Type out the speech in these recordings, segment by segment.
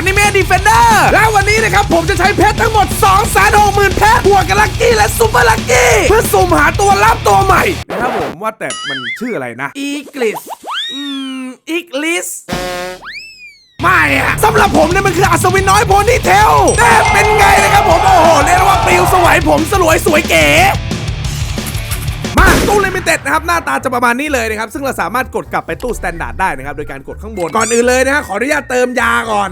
อนิเมะดีเฟนเดอร์และวันนี้นะครับผมจะใช้เพชรทั้งหมด 2 6 0 0 0 0เพชรบวกกับลัคกี้และซูเปอร์ลัคกี้เพื่อสุ่มหาตัวลับตัวใหม่นะครับผมว่าแต่มันชื่ออะไรนะอีกลิสอืมอีกลิสไม่อะสำหรับผมเนี่ยมันคืออัศวินน้อยโพนี่เทลแน่เป็นไงนะครับผมโอ้โหเรียกว่าปลิวสวยผมสลวยสวยเก๋ ตู้ลิมิเต็ดนะครับหน้าตาจะประมาณนี้เลยนะครับซึ่งเราสามารถกดกลับไปตู้สแตนดาร์ดได้นะครับโดยการกดข้างบนก่อนอื่นเลยนะฮะขออนุญาตเติมยาก่อน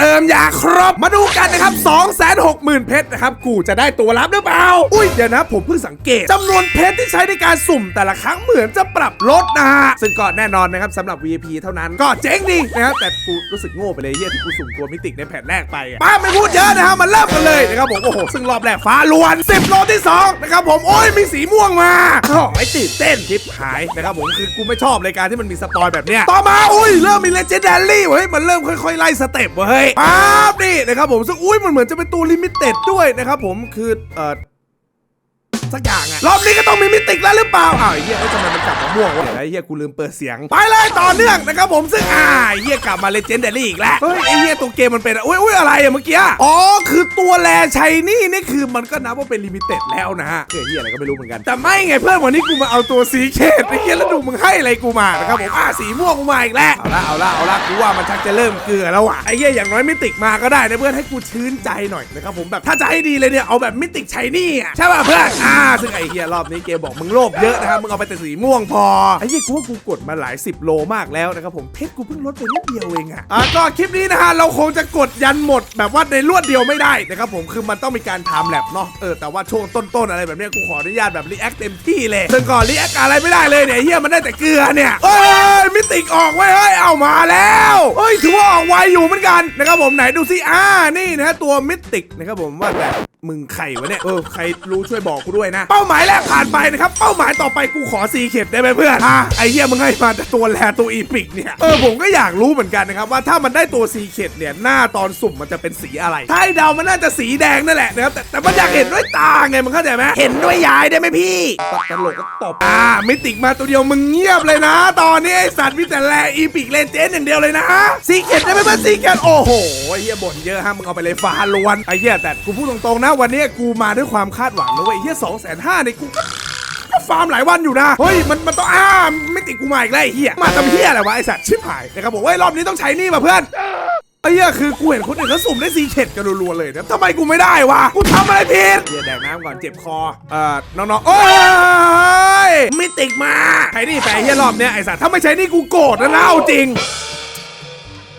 เติมยาครบมาดูกันนะครับ2 6 0 0 0 0เพชรนะครับกูจะได้ตัวรับหรือเปล่าอุ้ยเดี๋ยวนะผมเพิ่งสังเกตจำนวนเพชรที่ใช้ในการสุ่มแต่ละครั้งเหมือนจะปรับลดนะฮะซึ่งก็แน่นอนนะครับสำหรับ VIP เท่านั้นก็เจ๋งดีนะครับแต่กูรู้สึกโง่ไปเลยเฮียที่กูสุ่มตัวมิติในแผ่นแรกไปอะป้าไม่พูดเยอะนะฮะมันเริ่มกันเลยนะครับผมโอ้โหซึ่งรอบแรกฟ้าล้วน10โลที่2นะครับผมโอ้ยมีสีม่วงมาไอ้ตื่นเต้นทิปหายนะครับผมคือกูไม่ชอบรายการที่มันมีสปอยแบบเนี้ยต่อมาอุ้ยเริ่มมีเลเจนดารี่เฮ้ยมันเริ่มค่อยๆไล่สเต็ปเว้ยป๊าบนี่นะครับผมซึ่งอุ้ยมันเหมือนจะเป็นตัวลิมิเต็ดด้วยนะครับผมคือเอ่อ สักอย่างอะรอบนี้ก็ต้องมีมิติกแล้วหรือเปล่าอ้าวไอ้เฮียเอ้ยทำไมมันกลับมาม่วงวะเดี๋ยวนะไอ้เฮียกูลืมเปิดเสียง ไปเลยต่อเนื่องนะครับผมซึ่งอ่าไอ้เฮียกลับมาเลเจนดารี่อีกแล้วเฮ้ยไอ้เฮียตัวเกมมันเป็นอะอุ้ยอุ้ยอะไรอะเมื่อกี้อ๋อคือตัวแลชัยนี่นี่คือมันก็นับว่าเป็นลิมิเต็ดแล้วนะฮะเฮ้ยเฮียอะไรก็ไม่รู้เหมือนกันแต่ไม่ไงเพื่อนวันนี้กูมาเอาตัวสีเขตไอ้เฮียแล้วดูมึงให้อะไรกูมานะครับผมอ่าสีม่วงกูมาอีกแล้วเอาละเอาละเอาละกูว่ามันชักจะเริ่มเกลือแล้วอะไอ้เฮียอย่างน้อยมิติกมาก็ได้นะเพื่อนให้กูชื้นใจหน่อยนะครับผมแบบถ้าจะให้ดีเลยเนี่ยเอาแบบมิติกชัยนี่อะใช่ป่ะเพื่อนอ่าซึ่งไอ้เฮียรอบนี้เกมบอกมึงโลภเยอะนะครับมึงเอาไปแต่สีม่วงพอไอ้เฮียกูว่ากูกดมาหลายสิบโลมากแล้วนะครับผมเพชรกูเพิ่งลดไปนิดเดียวเองอะอะก็คลิปนี้นะฮะเราคงจะกดยันหมดแบบว่าในรวดเดียวไม่ได้นะครับผมคือมันต้องมีการไทม์แลปเนาะเออแต่ว่าช่วงต้นๆอะไรแบบเนี้ยกูขออนุญาตแบบรีแอคเต็มที่เลยซึ่งก่อนรีแอคอะไรไม่ได้เลยเนี่ยเฮียมันได้แต่เกลือเนี่ยเอ้ยมิติกออกไว้ยเฮ้ยเอามาแล้วเฮ้ยถือว่าออกไวอยู่เหมือนกันนะครับผมไหนดูซิอ่านี่นะฮะตัวมิติกนะครับผมว่าแต่ มึงใครวะเนี่ยเออใครรู้ช่วยบอกกูด้วยนะ เป้าหมายแรกผ่านไปนะครับ เป้าหมายต่อไปกูขอซีเข็ดได้ไหมเพื่อนอะไอ้เหี้ยมึงให้มาแต่ตัวแลตัวอีพิกเนี่ยเออผมก็อยากรู้เหมือนกันนะครับว่าถ้ามันได้ตัวซีเข็ดเนี่ยหน้าตอนสุ่มมันจะเป็นสีอะไรถ้าให้เดามันน่าจะสีแดงนั่นแหละนะครับแต่แต่มันอยากเห็นด้วยตาไงมึงเข้าใจไหมเห็นด้วยยายได้ไหมพี่ตลกก็ตบอ่ามิติกมาตัวเดียวมึงเงียบเลยนะ ตอนนี้ไอสัตว์มีแต่แลอีพิกเลนเจนอย่างเดียวเลยนะซีเข็ดได้ไหมเพื่อนซีเข็ดโอ้โหไอ้เหี้ยบ่นเยอะฮะมึงเอาไปเลยฟ้าล้วนไอ้เหี้ยแต่กูพูดตรงๆนะวันนี้กูมาด้วยความคาดหวังนะเว้ยเหี้ยสองแสนห้าเนี่ยกูก็ฟาร์มหลายวันอยู่นะ เฮ้ย มันมันต้องอ้าไม่ติดกูมาอีกแล้วเฮียมาทำเฮียอะไรวะไอสัตว์ชิบหายนะครับผมเฮ้ยรอบนี้ต้องใช้นี่มาเพื่อนไอ้เหี้ยคือกูเห็นคนอื่นเขาสุ่มได้ซีเข็ดกันรัวๆเลยนะทำไมกูไม่ได้วะ กูทำอะไรผิดเฮียแดกน้ำก่อนเจ็บคอ เอ่อ น้องๆ โอ้ยไมิติกมาใช้นี่ไปเฮียรอบเนี้ยไอสัตว์ถ้าไม่ใช้นี่กูโกรธนะนะเอาจริง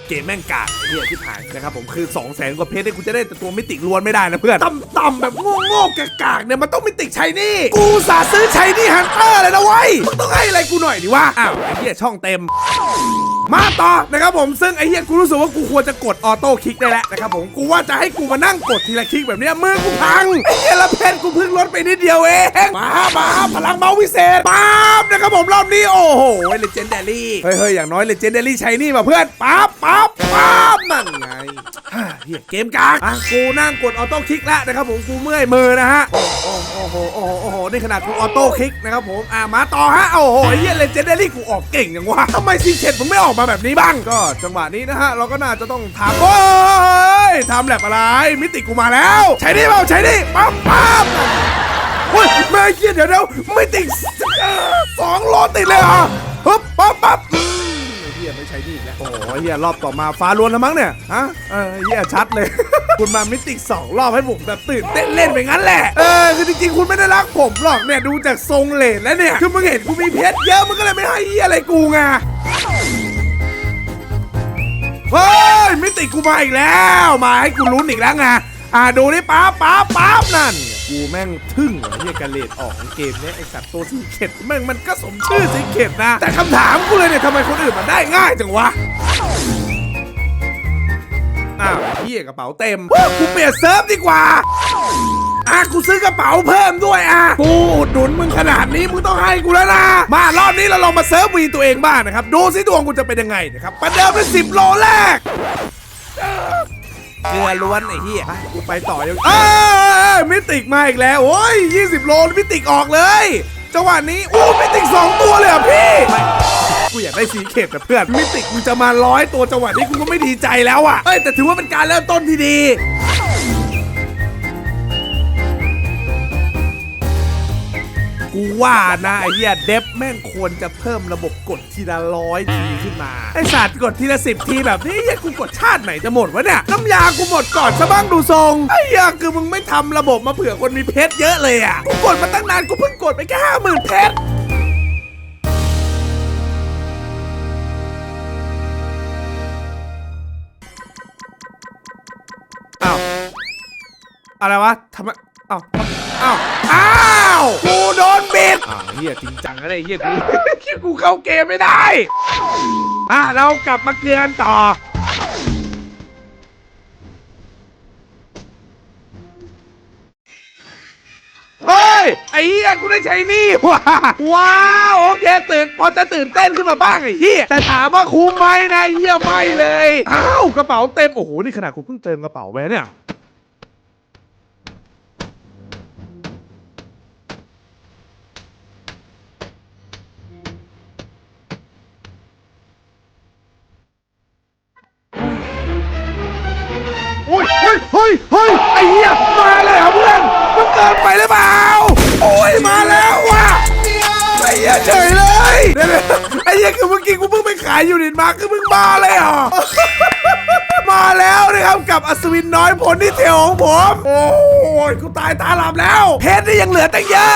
เกมแม่งกากไอ้เฮียที่ผ่านนะครับผมคือ 2 0 0แสนกว่าเพชรเนี่ยกูจะได้แต่ตัวมิติล้วนไม่ได้นะเพื่อนต่ำๆแบบโง่ๆกากๆเนี่ยมันต้องมิติใช้นี่ กูสาซื้อใช้นี่ฮันเตอร์เลยนะเว้ยมึงต้องให้อะไรกูหน่อยดิวะอ้าวไอ้เฮียช่องเต็มมาต่อนะครับผมซึ่งไอ้เฮียกูรู้สึกว่ากูควรจะกดออโต้คลิกได้แล้วนะครับผมกูว่าจะให้กูมานั่งกดทีละคลิกแบบเนี้ยมือกูพังไอ้เฮียละเพชรกูเพิ่งลดไปนิดเดียวเองมามาพลังเมาส์วิเศษปั๊บ นะครับผมรอบนี้โอ้โหเลเจนเดารี่เฮ้ยเฮ้ยอย่างน้อยเลเจนเดารี่ใช้นี่มาเพื่อนปั๊บปั๊บปั๊บนั่นไงเฮียเกมกากอะกูนั่งกดออโต้คลิกแล้วนะครับผมกูเมื่อยมือนะฮะโอ้โหโอ้โหโอ้โหโอ้โหนี่ขนาดกูออโต้คลิกนะครับผมอะมาต่อฮะโอ้โหเฮียเลเจนเดารี่กูออกเก่งอย่างวะทำไมซีเค็ดมึงไม่ออกมาแบบนี้บ้างก็จังหวะนี้นะฮะเราก็น่าจะต้องทำโอ้ยทำแลบอะไรมิติกูมาแล้ว ใช้นี่เปล่าใช้นี่ปั๊บปั๊บ เฮ้ยแม่เฮียเดี๋ยวเดี๋ยวไม่ติดสองโลติดเลยเหรอะปึ๊บปั๊บปั๊บอืมไอ้เฮียไม่ใช้นี่อีกแล้วโอ้โหเฮียรอบต่อมาฟ้าล้วนแล้วมั้งเนี่ยฮะเออเฮียชัดเลย คุณมามิติสองรอบให้ผมแบบตื่นเต้นเล่นไปงั้นแหละเออคือจริงๆคุณไม่ได้รักผมหรอกเนี่ยดูจากทรงเลนแล้วเนี่ยคือมึงเห็นกูมีเพชรเยอะมึงก็เลยไม่ให้เฮียอะไรกูไงเฮ้ยมิติกูมาอีกแล้ว มาให้กูลุ้นอีกแล้วไงอ่าดูนี่ป๊าบป๊าบป๊าบนั่น กูแม่งทึ่งเหรอเฮียกระเลดออกของเกมเนี้ยไอสัตว์ตัวสีเข็ดแม่งมันก็สมชื่อสีเข็ดนะ แต่คำถามกูเลยเนี่ยทำไมคนอื่นมันได้ง่ายจังวะอ้าวเฮียกระเป๋าเต็มกูเปลี่ยนเซิร์ฟดีกว่าอะกูซื้อกระเป๋าเพิ่มด้วยอะกูอุดหนุนมึงขนาดนี้มึงต้องให้กูแล้วนะมารอบนี้เราลองมาเซิร์ฟวีตัวเองบ้างนะครับ ดูสิดวงกูจะเป็นยังไงนะครับประเดิมเป็นสิบโลแรก เกลือล้วนไอ้เหี้ยไปกูไปต่อยังเอ้ยมิติกมาอีกแล้วโอ้ย20 โลมิติกออกเลยจังหวะนี้โอ้มิติกสองตัวเลยอะพี่กูอยากได้สีเข็มแต่เพื่อนมิติกูจะมาร้อยตัวจังหวะนี้กูก็ไม่ดีใจแล้วอะเอ้ยแต่ถือว่าเป็นการเริ่มต้นที่ดี กูว่านะไอ้เหี้ยเดฟแม่งควรจะเพิ่มระบบกดทีละร้อยทีขึ้นมา ไอ้สัตว์กดทีละสิบทีแบบนี้เหี้ยกูกดชาติไหนจะหมดวะเนี่ยน้ำยากูหมดก่อนซะบ้างดูทรงไอ้เหี้ยคือมึงไม่ทำระบบมาเผื่อคนมีเพชรเยอะเลยอะกูกดมาตั้งนานกูเพิ่งกดไปแค่ห้าหมื่นเพชร อ้าว อะไรวะทำไม อ้าวอ้าวอ้าวกูโดนบิดอ้าวเฮียจริงจังนะเนี่ยเฮียกูเฮียกูเข้าเกมไม่ได้อะเรากลับมาเกลือนต่อเฮ้ยไอ้เฮียกูได้ใช้หนี่ว้าว้าวโอเคตื่นพอจะตื่นเต้นขึ้นมาบ้างไอ้เฮียแต่ถามว่าคุ้มไหมนะไอ้เฮียไม่เลยอ้าวกระเป๋าเต็มโอ้โหนี่ขนาดกูเพิ่งเติมกระเป๋าไปเนี่ย ยเฮ้ยเฮ้ยไอ้เหี้ยมาเลยเหรอเพื่อนมันเกินไปหรือเปล่าโอ้ยมาแล้วว่ะไอ้เหี้ยเฉยเลยเดี๋ยวๆไอ้เหี้ยคือเมื่อกี้กูเพิ่งไปขายยูนิตมาคือมึงมาเลยเหรอ มาแล้วนะครับกับอัศวินน้อยผลที่เทลของผม โอ้ยกูตายตาหลับแล้วเพชรนี่ยังเหลือตั้งเยอะ